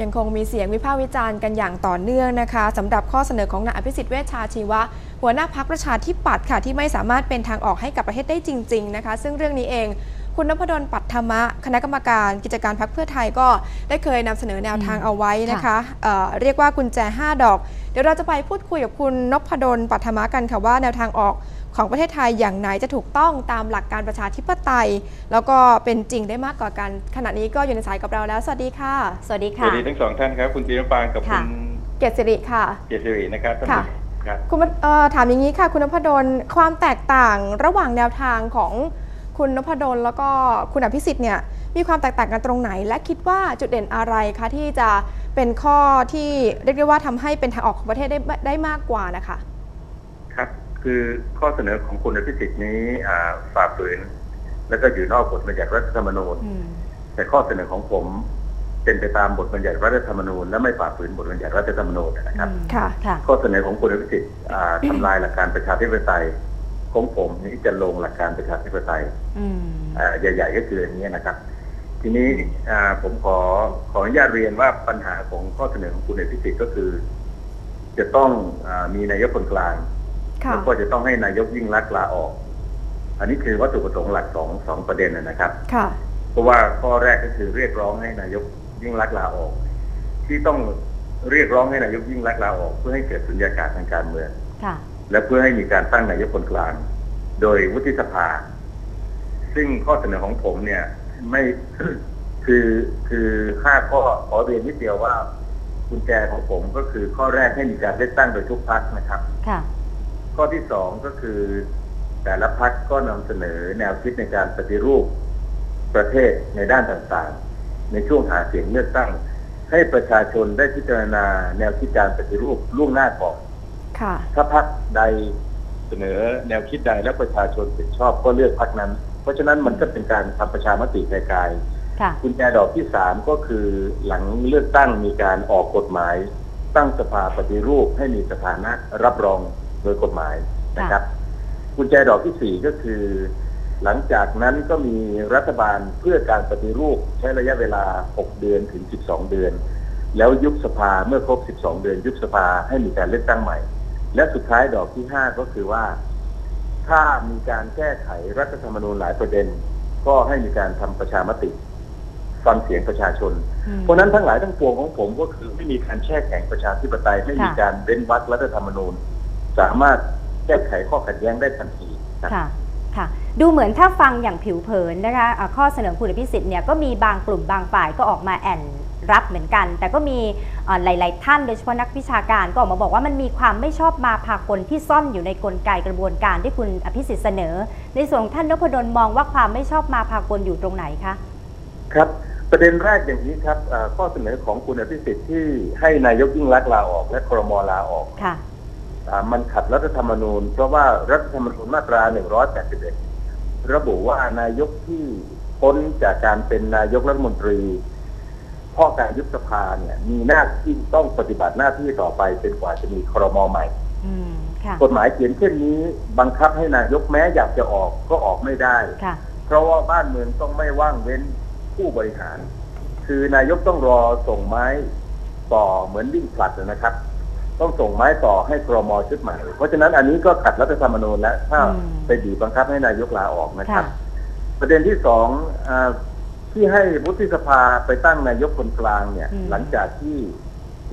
ยังคงมีเสียงวิพากษ์วิจารณ์กันอย่างต่อเนื่องนะคะสำหรับข้อเสนอของนายอภิสิทธิ์เวชชาชีวะ หัวหน้าพักประชาธิปัตย์ค่ะที่ไม่สามารถเป็นทางออกให้กับประเทศได้จริง ๆ นะคะ ซึ่งเรื่องนี้เองคุณนพดลปัทธรรมะ คณะกรรมการกิจการพักเพื่อไทยก็ได้เคยนำเสนอแนวทางเอาไว้นะคะเเรียกว่ากุญแจ 5 ดอก เดี๋ยวเราจะไปพูดคุยกับคุณนพดลปัทธรรมะกันค่ะว่าแนวทางออก ของประเทศไทยอย่างไหนจะถูกต้องตามหลักการประชาธิปไตย แล้วก็เป็นจริงได้มากกว่ากัน ขณะนี้ก็อยู่ในสายกับเราแล้ว สวัสดีค่ะ สวัสดีสค่ะวัสดีทั้งสองท่านครับ คุณธีรปานกับค่ะคุณเกียรติสิริค่ะ เกียรติศิรินะครับท่านค่ะผู้ชมครับคุณเอ่อถามอย่างนี้ค่ะ คุณนพดลความแตกต่างระหว่างแนวทางของคุณนพดลแล้วก็คุณอภิสิทธิ์เนี่ยมีความแตกต่างกันตรงไหน และคิดว่าจุดเด่นอะไรคะที่จะเป็นข้อที่เรียกได้ว่าทำให้เป็นทางออกของประเทศได้ได้มากกว่านะคะ ครับคือข้อเสนอของคุณอภิสิทธิ์นี้อ่าฝ่าฝืน แล้วก็อยู่นอกบทบัญญัติรัฐธรรมนูญอืมแต่ข้อเสนอของผมเป็นไปตามบทบัญญัติรัฐธรรมนูญ และไม่ฝ่าฝืนบทบัญญัติรัฐธรรมนูญนะครับอืมค่ะค่ะข้อเสนอของคุณอภิสิทธิ์อ่าทำลายหลักการประชาธิปไตยของผมนี่จะลงหลักการประชาธิปไตยอืมอ่าใหญ่ ๆ ก็คืออย่างนี้นะครับ ทีนี้อ่าผมขอขออนุญาตเรียนว่าปัญหาของข้อเสนอของคุณเอกพิสิทธิ์ก็คือ จะต้องอามีนายกคนกลางค่ะ แล้วก็จะต้องให้นายกยิ่งรักษณ์ลาออก อันนี้คือวัตถุประสงค์หลักสองสองประเด็นนะนะครับค่ะเพราะว่าข้อแรกก็คือเรียกร้องให้นายกยิ่งรักษณ์ลาออก ที่ต้องเรียกร้องให้นายกยิ่งรักษณ์ลาออก เพื่อให้เกิดสุญญากาศทางการเมืองค่ะและเพื่อให้มีการตั้งนายกคนกลาง โดยวุฒิสภา ซึ่งข้อเสนอของผมเนี่ย ไม่คือคือห้าข้อขอเรียนนิดเดียวว่ากุญแจของผมก็คือข้อแรกให้มีการเลือกตั้งโดยทุกพักนะครับ ค่ะ ข้อที่สองก็คือ แต่ละพักก็นำเสนอแนวคิดในการปฏิรูปประเทศในด้านต่างๆ ในช่วงหาเสียงเลือกตั้ง ให้ประชาชนได้พิจารณาแนวคิดการปฏิรูปล่วงหน้าก่อนค่ะถ้าพักใดเสนอแนวคิดใดและประชาชนเห็นชอบก็เลือกพักนั้น เพราะฉะนั้นมันก็เป็นการทำประชามติไกลค่ะๆกุญแจดอกที่สามก็คือหลังเลือกตั้งมีการออกกฎหมาย ตั้งสภาปฏิรูปให้มีสถานะรับรอง โดยกฎหมายนะครับกุญแจดอกที่สี่ก็คือ หลังจากนั้นก็มีรัฐบาลเพื่อการปฏิรูปใช้ระยะเวลา 6 เดือนถึง 12 เดือน แล้วยุบสภาเมื่อครบ 12 เดือน ยุบสภาให้มีการเลือกตั้งใหม่ และสุดท้ายดอกที่ 5 ก็คือว่า ถ้ามีการแก้ไขรัฐธรรมนูญหลายประเด็น ก็ให้มีการทำประชามติฟังเสียงประชาชนอืมเพราะฉะนั้นทั้งหลายทั้งปวงของผมก็คือไม่มีการแช่แข็งประชาธิปไตยไม่มีค่ะการเว้นวรรครัฐธรรมนูญ สามารถแก้ไขข้อขัดแย้งได้ทันทีครับ ค่ะ ค่ะ ดูเหมือนถ้าฟังอย่างผิวเผินนะคะอ่าข้อเสนอคุณอภิสิทธิ์เนี่ยก็มีบางกลุ่มบางฝ่ายก็ออกมาแอนรับเหมือนกัน แต่ก็มีอ่าหลาย ๆ ท่านโดยเฉพาะนักวิชาการก็ออกมาบอกว่ามันมีความไม่ชอบมาพากลที่ซ่อนอยู่ในกลไกกระบวนการที่คุณอภิสิทธิ์เสนอ ในส่วนของท่านนพดลมองว่าความไม่ชอบมาพากลอยู่ตรงไหนคะ ครับ ประเด็นแรกอย่างนี้ครับอ่าข้อเสนอของคุณอภิสิทธิ์ที่ให้นายกยิ่งรักษณ์ลาออกและครมลาออก ค่ะอ่า มันขัดรัฐธรรมนูญ เพราะว่ารัฐธรรมนูญมาตรา 181 ระบุว่านายกที่พ้นจากการเป็นนายกรัฐมนตรีข้อการยุบสภาเนี่ย มีหน้าที่ต้องปฏิบัติหน้าที่ต่อไปเป็นกว่าจะมีครมใหม่อืมค่ะกฎหมายเขียนเช่นนี้ บังคับให้นายกแม้อยากจะออกก็ออกไม่ได้ค่ะเพราะว่าบ้านเมืองต้องไม่ว่างเว้นผู้บริหาร คือนายกต้องรอส่งไม้ต่อเหมือนวิ่งผลัดนะครับ ต้องส่งไม้ต่อให้ครมชุดใหม่ เพราะฉะนั้นอันนี้ก็ขัดรัฐธรรมนูญแล้วถ้าอืมไปบีบบังคับให้นายกลาออกนะครับค่ะประเด็นที่สองอาที่ให้วุฒิสภาไปตั้งนายกคนกลางเนี่ยอืมหลังจากที่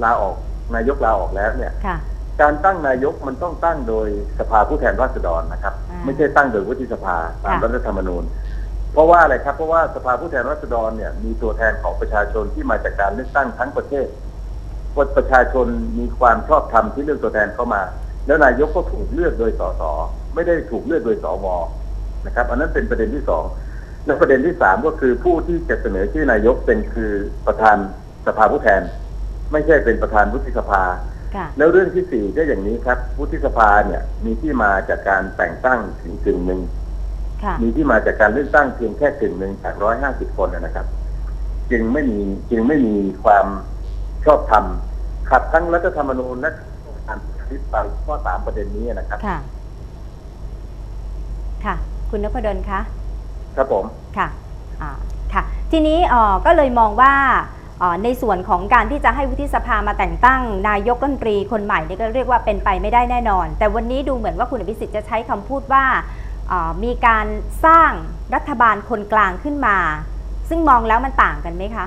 ลาออกนายกลาออกแล้วเนี่ยค่ะการตั้งนายกมันต้องตั้งโดยสภาผู้แทนราษฎรนะครับอ่าไม่ใช่ตั้งโดยวุฒิสภาตามค่ะรัฐธรรมนูญ เพราะว่าอะไรครับเพราะว่าสภาผู้แทนราษฎรเนี่ยมีตัวแทนของประชาชนที่มาจากการเลือกตั้งทั้งประเทศ ว่าประชาชนมีความชอบธรรมที่เลือกตัวแทนเข้ามา แล้วนายกก็ถูกเลือกโดยสสไม่ได้ถูกเลือกโดยสวนะครับ อันนั้นเป็นประเด็นที่สองและประเด็นที่สามก็คือผู้ที่จะเสนอชื่อนายกเป็นคือประธานสภาผู้แทน ไม่ใช่เป็นประธานวุฒิสภาค่ะแล้วเรื่องที่สี่ก็อย่างนี้ครับวุฒิสภาเนี่ยมีที่มาจากการแต่งตั้งถึงกึ่งหนึ่งค่ะมีที่มาจากการเลือกตั้งเพียงแค่กึ่งหนึ่งจากร้อยห้าสิบคนนะครับ จึงไม่มีจึงไม่มีความชอบธรรม ขัดทั้งรัฐธรรมนูญและการพิจารณาข้อสามประเด็นนี้นะครับ ค่ะ ค่ะ คุณนพดลคะ ครับผม ค่ะอ่าค่ะ ทีนี้เอ่อก็เลยมองว่าเอ่อในส่วนของการที่จะให้วุฒิสภามาแต่งตั้ง นายกรัฐมนตรีคนใหม่นี่ก็เรียกว่าเป็นไปไม่ได้แน่นอน แต่วันนี้ดูเหมือนว่าคุณอภิสิทธิ์จะใช้คำพูดว่าเอ่อมีการสร้างรัฐบาลคนกลางขึ้นมา ซึ่งมองแล้วมันต่างกันไหมคะ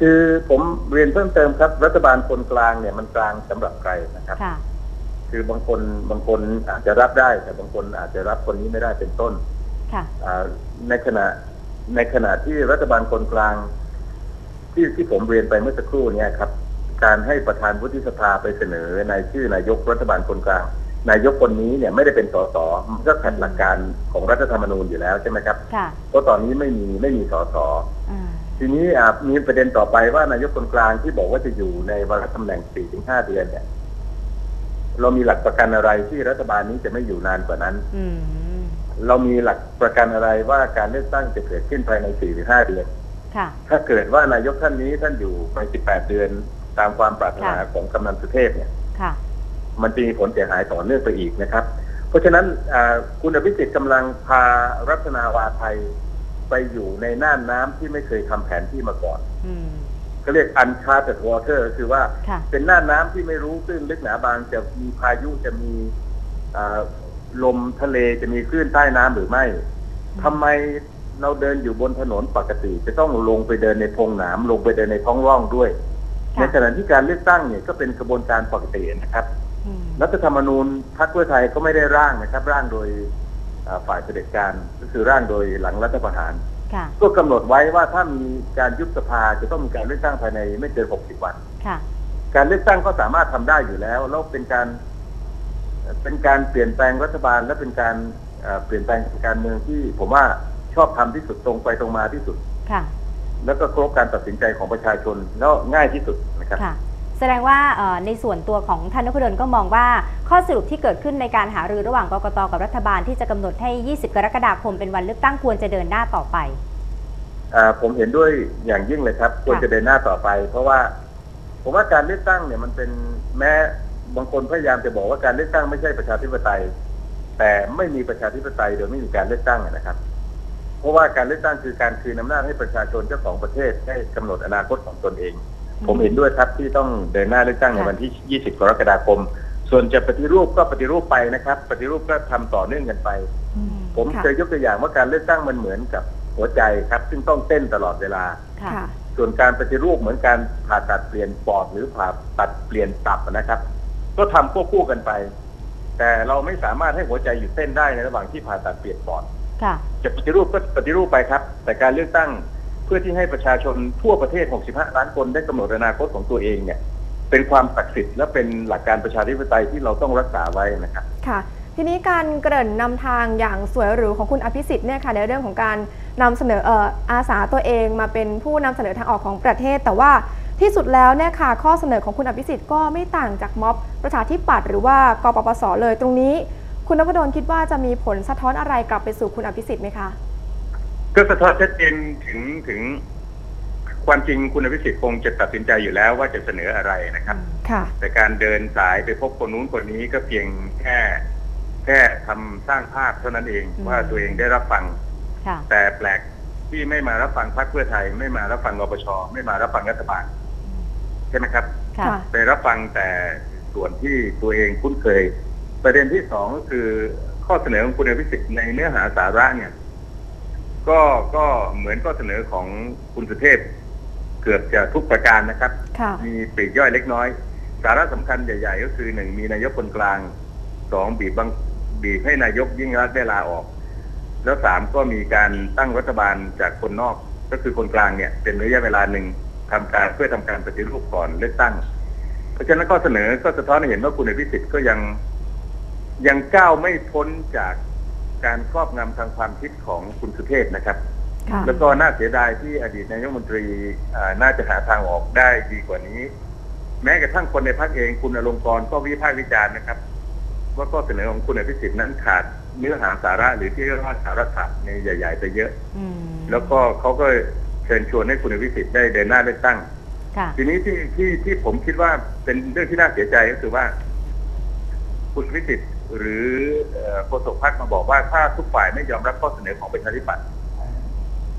คือผมเรียนเพิ่มเติมครับ รัฐบาลคนกลางเนี่ยมันกลางสำหรับใครนะครับ ค่ะ คือบางคนบางคนอาจจะรับได้ แต่บางคนอาจจะรับคนนี้ไม่ได้เป็นต้น ค่ะอ่าในขณะในขณะที่รัฐบาลคนกลาง ที่ที่ผมเรียนไปเมื่อสักครู่เนี่ยครับ การให้ประธานวุฒิสภาไปเสนอในชื่อนายกรัฐบาลคนกลาง นายกคนนี้เนี่ยไม่ได้เป็นสสมันก็ขัดหลักการของรัฐธรรมนูญอยู่แล้วใช่ไหมครับค่ะเพราะตอนนี้ไม่มีไม่มีสสอ่า ทีนี้อะมีประเด็นต่อไปว่านายกคนกลางที่บอกว่าจะอยู่ในวาระตำแหน่ง4-5เดือนเนี่ย เรามีหลักประกันอะไรที่รัฐบาลนี้จะไม่อยู่นานกว่านั้นอืมเรามีหลักประกันอะไรว่าการเลือกตั้งจะเกิดขึ้นภายใน4-5เดือนค่ะถ้าเกิดว่านายกท่านนี้ท่านอยู่ไป18เดือนตามความปรารถนาค่ะของกำนันสุเทพเนี่ยค่ะมันจะมีผลเสียหายต่อเนื่องไปอีกนะครับ เพราะฉะนั้นอ่าคุณอภิสิทธิ์กำลังพารัตนาวาไทย ไปอยู่ในน่านน้ำที่ไม่เคยทำแผนที่มาก่อน อืม ก็เรียก uncharted water ก็คือว่าค่ะ เป็นน่านน้ำที่ไม่รู้ตื้นลึกหนาบางจะมีพายุจะมีอ่าลมทะเลจะมีคลื่นใต้น้ำหรือไม่ทำไมเราเดินอยู่บนถนนปกติ จะต้องลงไปเดินในพงหนามลงไปเดินในท้องร่องด้วย ค่ะ ในขณะที่การเลือกตั้งเนี่ยก็เป็นกระบวนการปกตินะครับ อืม รัฐธรรมนูญพรรคเพื่อไทยก็ไม่ได้ร่างนะครับ ร่างโดยอ่า ฝ่ายเผด็จการก็คือร่างโดยหลังรัฐประหารค่ะก็กำหนดไว้ว่าถ้ามีการยุบสภาจะต้องมีการเลือกตั้งภายในไม่เกิน 60 วันค่ะการเลือกตั้งก็สามารถทำได้อยู่แล้ว แล้วเป็นการ เป็นการเปลี่ยนแปลงรัฐบาล และเป็นการเอ่อเปลี่ยนแปลงการเมืองที่ผมว่าชอบทำที่สุดตรงไปตรงมาที่สุดค่ะแล้วก็ครบการตัดสินใจของประชาชนแล้วง่ายที่สุดนะครับค่ะ แสดงว่าเอ่อในส่วนตัวของท่านนพดลก็มองว่า ข้อสรุปที่เกิดขึ้นในการหารือระหว่างกกตกับรัฐบาลที่จะกำหนดให้ 20 กรกฎาคมเป็นวันเลือกตั้งควรจะเดินหน้าต่อไปอ่าผมเห็นด้วยอย่างยิ่งเลยครับควรจะเดินหน้าต่อไป เพราะว่า ผมว่าการเลือกตั้งเนี่ยมันเป็นแม้บางคนพยายามจะบอกว่าการเลือกตั้งไม่ใช่ประชาธิปไตย แต่ไม่มีประชาธิปไตยโดยไม่มีการเลือกตั้งอะนะครับ เพราะว่าการเลือกตั้งคือการคืนอำนาจให้ประชาชนเจ้าของประเทศให้กำหนดอนาคตของตนเอง ผมเห็นด้วยครับที่ต้องเดินหน้าเลือกตั้งในค่ะวันที่ 20 กรกฎาคม ส่วนจะปฏิรูปก็ปฏิรูปไปนะครับ ปฏิรูปก็ทำต่อเนื่องกันไปอืมผมค่ะเคยยกตัวอย่างว่าการเลือกตั้งมันเหมือนกับหัวใจครับ ซึ่งต้องเต้นตลอดเวลาค่ะค่ะส่วนการปฏิรูปเหมือนการผ่าตัดเปลี่ยนปอดหรือผ่าตัดเปลี่ยนตับนะครับ ก็ทำควบคู่กันไป แต่เราไม่สามารถให้หัวใจหยุดเต้นได้ในระหว่างที่ผ่าตัดเปลี่ยนปอดค่ะจะปฏิรูปก็ปฏิรูปไปครับ แต่การเลือกตั้งเพื่อที่ให้ประชาชนทั่วประเทศ 65 ล้านคนได้กำหนดอนาคตของตัวเองเนี่ยเป็นความศักดิ์สิทธิ์และเป็นหลักการประชาธิปไตยที่เราต้องรักษาไว้นะครับค่ะ ทีนี้การเกริ่นนำทางอย่างสวยหรูของคุณอภิสิทธิ์เนี่ยค่ะในเรื่องของการนำเสนอเอออาสาตัวเองมาเป็นผู้นำเสนอทางออกของประเทศ แต่ว่าที่สุดแล้วเนี่ยค่ะข้อเสนอของคุณอภิสิทธิ์ก็ไม่ต่างจากม็อบประชาธิปัตย์หรือว่ากปปสเลย ตรงนี้ คุณนพดลคิดว่าจะมีผลสะท้อนอะไรกลับไปสู่คุณอภิสิทธิ์ไหมคะ ก็สะท้อนชัดเจนถึงถึง ความจริงคุณอภิสิทธิ์คงจะตัดสินใจอยู่แล้วว่าจะเสนออะไรนะครับ ค่ะ แต่การเดินสายไปพบคนนู้นคนนี้ก็เพียงแค่แค่ทำสร้างภาพเท่านั้นเองอืม ว่าตัวเองได้รับฟัง ค่ะ แต่แปลกที่ไม่มารับฟังพรรคเพื่อไทย ไม่มารับฟังรปชไม่มารับฟังรัฐบาลใช่ไหมครับ ค่ะ ค่ะ ไปรับฟังแต่ส่วนที่ตัวเองคุ้นเคย ประเด็นที่สองก็คือข้อเสนอของคุณอภิสิทธิ์ในเนื้อหาสาระเนี่ย ก็ก็เหมือนข้อเสนอของคุณสุเทพ เกือบจะทุกประการนะครับ ค่ะ มีปลีกย่อยเล็กน้อย สาระสำคัญใหญ่ ๆ ก็คือหนึ่งมีนายกคนกลางสองบีบบังบีบให้นายกยิ่งรักษณ์ได้ลาออก แล้วสามก็มีการตั้งรัฐบาลจากคนนอก ก็คือคนกลางเนี่ย เป็นระยะเวลาหนึ่งทำการเพื่อทำการปฏิรูปก่อนเลือกตั้ง เพราะฉะนั้นก็เสนอก็สะท้อนให้เห็นว่าคุณอภิสิทธิ์ก็ยังยังก้าวไม่พ้นจาก การครอบงำทางความคิดของคุณสุเทพนะครับ ค่ะแล้วก็น่าเสียดายที่อดีตนายกรัฐมนตรีอ่าน่าจะหาทางออกได้ดีกว่านี้ แม้กระทั่งคนในพรรคเองคุณอลงกรณ์ก็วิพากษ์วิจารณ์นะครับ ว่าข้อเสนอของคุณอภิสิทธิ์นั้นขาดเนื้อหาสาระหรือที่เรียกว่าสาระศาสตร์ในใหญ่ๆไปเยอะ อืมแล้วก็เขาก็เชิญชวนให้คุณอภิสิทธิ์ได้เดินหน้าเลือกตั้ง ค่ะ ทีนี้ที่ที่ที่ผมคิดว่าเป็นเรื่องที่น่าเสียใจก็คือว่า คุณวิสิทธิ์ หรือเอ่อโฆษกพรรคมาบอกว่าถ้าทุกฝ่ายไม่ยอมรับข้อเสนอของประชาธิปัตย์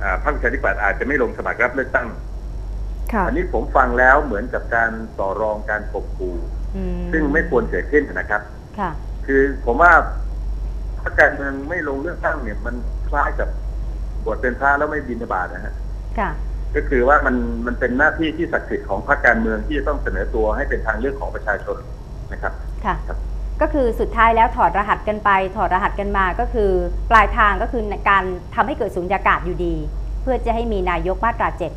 อ่าพรรคประชาธิปัตย์อาจจะไม่ลงสมัครรับเลือกตั้งค่ะอันี้ผมฟังแล้วเหมือนกับการต่อรองการข่มขู่อืมซึ่งไม่ควรเกิดขึ้นนะครับค่ะคือผมว่าถ้าการเมืองไม่ลงเลือกตั้งเนี่ย มันคล้ายกับบทเป็นพระแล้วไม่บินบาตนะฮะค่ะก็คือว่ามันมันเป็นหน้าที่ที่ศักดิ์สิทธิ์ของพรรคการเมืองที่จะต้องเสนอตัวให้เป็นทางเลือกของประชาชนนะครับ ค่ะครับ ก็คือสุดท้ายแล้วถอดรหัสกันไป ถอดรหัสกันมาก็คือ ปลายทางก็คือการทำให้เกิดสุญญากาศอยู่ดี เพื่อจะให้มีนายกมาตราเจ็ด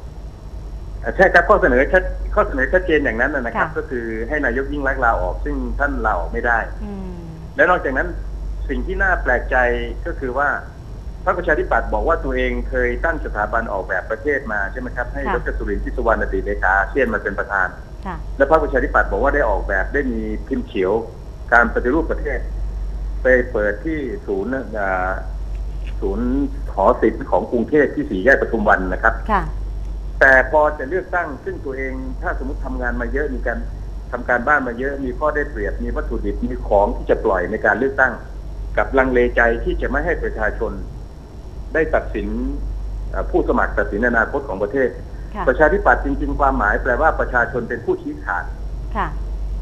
อ่าใช่ครับข้อเสนอชัดข้อเสนอชัดเจนอย่างนั้นนะนะครับค่ะก็คือให้นายกยิ่งรักษณ์ลาออก ซึ่งท่านลาออกไม่ได้อืมและนอกจากนั้นสิ่งที่น่าแปลกใจก็คือว่าพรรคประชาธิปัตย์บอกว่าตัวเองเคยตั้งสถาบันออกแบบประเทศมาใช่ไหมครับให้ค่ะดรสุรินทร์พิศวรรณอดีตเลขาอาเซียนมาเป็นประธานค่ะและพรรคประชาธิปัตย์บอกว่าได้ออกแบบได้มีพิมพ์เขียว การปฏิรูปประเทศ ไปเปิดที่ศูนย์อ่าศูนย์หอศิลป์ของกรุงเทพที่สี่แยกปทุมวันนะครับค่ะแต่พอจะเลือกตั้งซึ่งตัวเองถ้าสมมติทำงานมาเยอะมีการทำการบ้านมาเยอะมีข้อได้เปรียบมีวัตถุดิบมีของที่จะปล่อยในการเลือกตั้ง กับลังเลใจที่จะไม่ให้ประชาชน ได้ตัดสินเอ่อผู้สมัครตัดสินอนาคตของประเทศค่ะประชาธิปัตย์จริง ๆ ความหมายแปลว่าประชาชนเป็นผู้ชี้ขาดค่ะ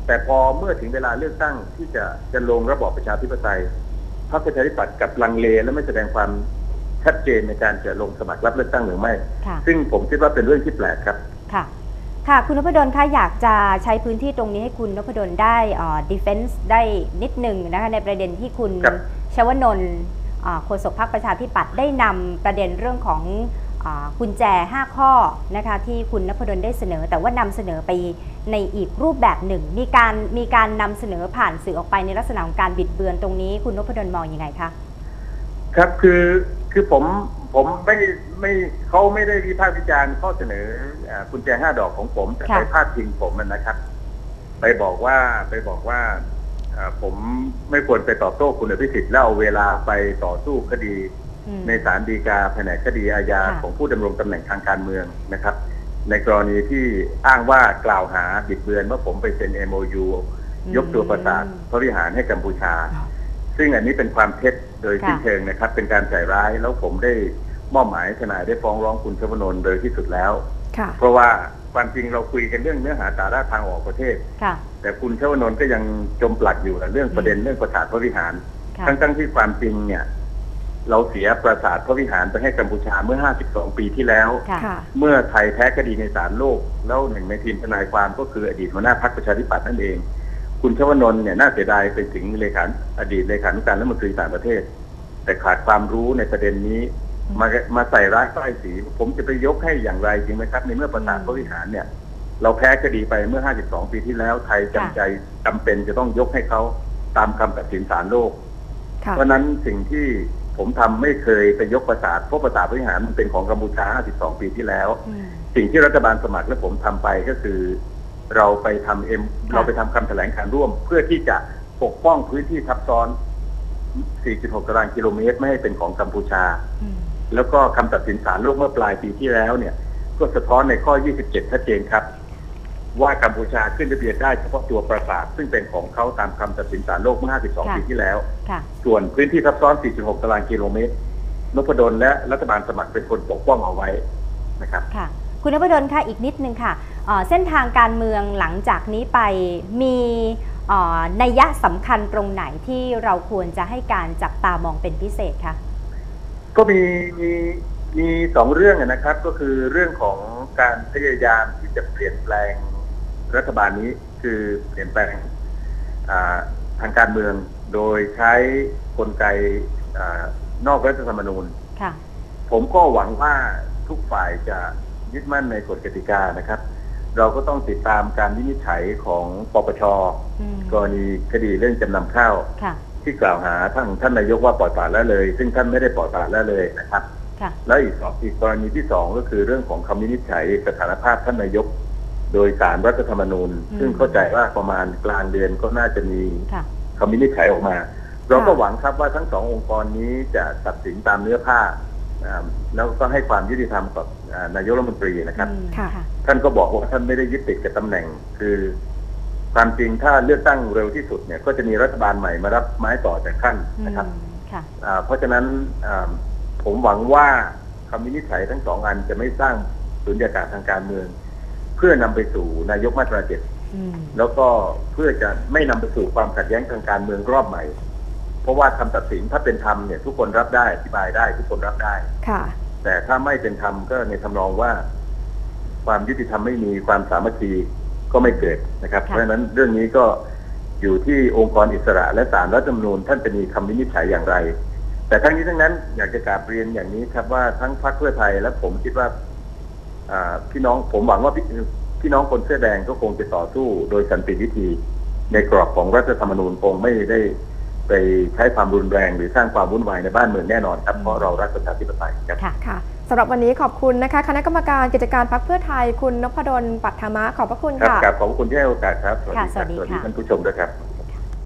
แต่พอเมื่อถึงเวลาเลือกตั้งที่จะจะลงระบอบประชาธิปไตยพรรคประชาธิปัตย์กับลังเลและไม่แสดงความชัดเจนในการจะลงสมัครรับเลือกตั้งหรือไม่ค่ะซึ่งผมคิดว่าเป็นเรื่องที่แปลกครับ ค่ะ ค่ะ คุณนพดลคะอยากจะใช้พื้นที่ตรงนี้ให้คุณนพดลได้ดีเฟนซ์ได้นิดหนึ่งนะคะในประเด็นที่คุณครับชวนนท์อ่าโฆษกพรรคประชาธิปัตย์ได้นำประเด็นเรื่องของอา กุญแจ 5 ข้อนะคะที่คุณนพดลได้เสนอ แต่ว่านำเสนอไปในอีกรูปแบบหนึ่ง มีการมีการนำเสนอผ่านสื่อออกไปในลักษณะของการบิดเบือนตรงนี้คุณนพดลมองอยังไงคะครับคือคือผมผมไม่ไม่เขาไม่ได้วิพากษ์วิจารณ์ข้อเสนออ่ากุญแจห้าดอกของผมแต่ค่ะไปพาดพิงผมมันนะครับ ไปบอกว่าไปบอกว่าอ่าผมไม่ควรไปตอบโต้คุณอภิสิทธิ์แล้วเอาเวลาไปต่อสู้คดีอืม ในศาลฎีกาแผนกคดีอาญาค่ะของผู้ดำรงตำแหน่งทางการเมืองนะครับ ในกรณีที่อ้างว่ากล่าวหาบิดเบือนว่าผมไปเซ็น MOU ยกตัวประสาทพระวิหารให้กัมพูชา ซึ่งอันนี้เป็นความเท็จโดยค่ะสิ้นเชิงนะครับ เป็นการใส่ร้ายแล้วผมได้มอบหมายให้ทนายได้ฟ้องร้องคุณชวนนท์โดยที่สุดแล้วค่ะเพราะว่าความจริงเราคุยกันเรื่องเนื้อหาสาระทางออกประเทศค่ะแต่คุณชวนนท์ก็ยังจมปลักอยู่กับเรื่องประเด็นอืมเรื่องประสาทพระวิหารค่ะทั้งทั้งๆที่ความจริงเนี่ย เราเสียปราสาทพระวิหารไปให้กัมพูชาเมื่อ 52 ปีที่แล้วค่ะค่ะ เมื่อไทยแพ้คดีในศาลโลก แล้วหนึ่งในทีมทนายความก็คืออดีตหัวหน้าพรรคประชาธิปัตย์นั่นเอง คุณชวนนท์เนี่ยน่าเสียดายเป็นถึงเลขาอดีตเลขานุการรัฐมนตรีต่างประเทศ แต่ขาดความรู้ในประเด็นนี้อืมมามาใส่ร้ายป้ายสี ผมจะไปยกให้อย่างไรจริงไหมครับ ในเมื่อประสาทอืมพระวิหารเนี่ย เราแพ้คดีไปเมื่อ 52 ปีที่แล้ว ไทยจำค่ะใจจำเป็นจะต้องยกให้เขาตามคำตัดสินศาลโลก ค่ะ เพราะฉะนั้นสิ่งที่ ผมทำไม่เคยไปยกประสาทเพราะประสาทบริหารมันเป็นของกัมพูชา 52 ปีที่แล้วอืมสิ่งที่รัฐบาลสมัครและผมทำไปก็คือ เราไปทำเอ็มค่ะเราไปทำคำแถลงการร่วม เพื่อที่จะปกป้องพื้นที่ทับซ้อน 4.6 ตารางกิโลเมตรไม่ให้เป็นของกัมพูชาอืมแล้วก็คำตัดสินศาลโลกเมื่อปลายปีที่แล้วเนี่ย ก็สะท้อนในข้อ 27 ชัดเจนครับ ว่ากัมพูชาขึ้นทะเบียนได้เฉพาะตัวปราสาท ซึ่งเป็นของเขาตามคำตัดสินศาลโลกเมื่อ 52ค่ะปีที่แล้วค่ะส่วนพื้นที่ทับซ้อน 4.6 ตารางกิโลเมตรนพดลและรัฐบาลสมัครเป็นคนปกป้องเอาไว้นะครับค่ะคุณนพดลค่ะอีกนิดนึงค่ะเอ่อเส้นทางการเมืองหลังจากนี้ไปมีเอ่อนัยยะสำคัญตรงไหนที่เราควรจะให้การจับตามองเป็นพิเศษคะก็มีมีมีสองเรื่องอะนะครับ ก็คือเรื่องของการพยายามที่จะเปลี่ยนแปลง รัฐบาลนี้คือเปลี่ยนแปลงอ่าทางการเมืองโดยใช้กลไกอานอกรัฐธรรมนูญค่ะผมก็หวังว่าทุกฝ่ายจะยึดมั่นในกฎกติกานะครับ เราก็ต้องติดตามการวินิจฉัยของปปชอืมกรณีคดีเรื่องจำนำข้าวค่ะที่กล่าวหาท่านท่านนายกว่าปล่อยปละละเลย ซึ่งท่านไม่ได้ปล่อยปละละเลยนะครับค่ะแล้วอีกสองอีกกรณีที่สองก็คือเรื่องของคำวินิจฉัยสถานภาพท่านนายก โดยสารรัฐธรรมนูญอืมซึ่งเข้าใจว่าประมาณกลางเดือนก็น่าจะมีค่ะคำวินิจฉัยออกมา เราก็หวังครับว่าทั้งสององค์กรนี้จะตัดสินตามเนื้อผ้าอ่าแล้วก็ให้ความยุติธรรมกับอ่านายกรัฐมนตรีนะครับอืมค่ะท่านก็บอกว่าท่านไม่ได้ยึดติดกับตำแหน่ง คือความจริงถ้าเลือกตั้งเร็วที่สุดเนี่ย ก็จะมีรัฐบาลใหม่มารับไม้ต่อจากท่านอืมนะครับค่ะอ่าเพราะฉะนั้นอ่าผมหวังว่าคำวินิจฉัยทั้งสองอันจะไม่สร้างสุญญากาศทางการเมือง พื่อนำไปสู่นายกมาตราเจ็ดอืมแล้วก็เพื่อจะไม่นำไปสู่ความขัดแย้งทางการเมืองรอบใหม่ เพราะว่าคำตัดสินถ้าเป็นธรรมเนี่ยทุกคนรับได้อธิบายได้ทุกคนรับได้ค่ะ แต่ถ้าไม่เป็นธรรมก็ในทำนองว่า ความยุติธรรมไม่มีความสามัคคีก็ไม่เกิดนะครับค่ะเพราะฉะนั้นเรื่องนี้ก็อยู่ที่องค์กรอิสระและศาลรัฐธรรมนูญท่านจะมีคำวินิจฉัยอย่างไร แต่ทั้งนี้ทั้งนั้นอยากจะกราบเรียนอย่างนี้ครับว่าทั้งพรรคเพื่อไทยและผมคิดว่าอ่า พี่น้องผมหวังว่าพี่พี่น้องคนเสื้อแดงก็คงจะต่อสู้โดยสันติวิธี ในกรอบของรัฐธรรมนูญคงไม่ได้ไปใช้ความรุนแรงหรือสร้างความวุ่นวายในบ้านเมืองแน่นอนครับเพราะเรารักประชาธิปไตยครับค่ะค่ะสำหรับวันนี้ขอบคุณนะคะ คณะกรรมการกิจการพักเพื่อไทยคุณนพดลปัทธามะขอบพระคุณครับค่ะกราบขอบพระคุณที่ให้โอกาสครับค่ะครับสวัสดีสวัสดีค่ะท่านผู้ชมด้วยครับ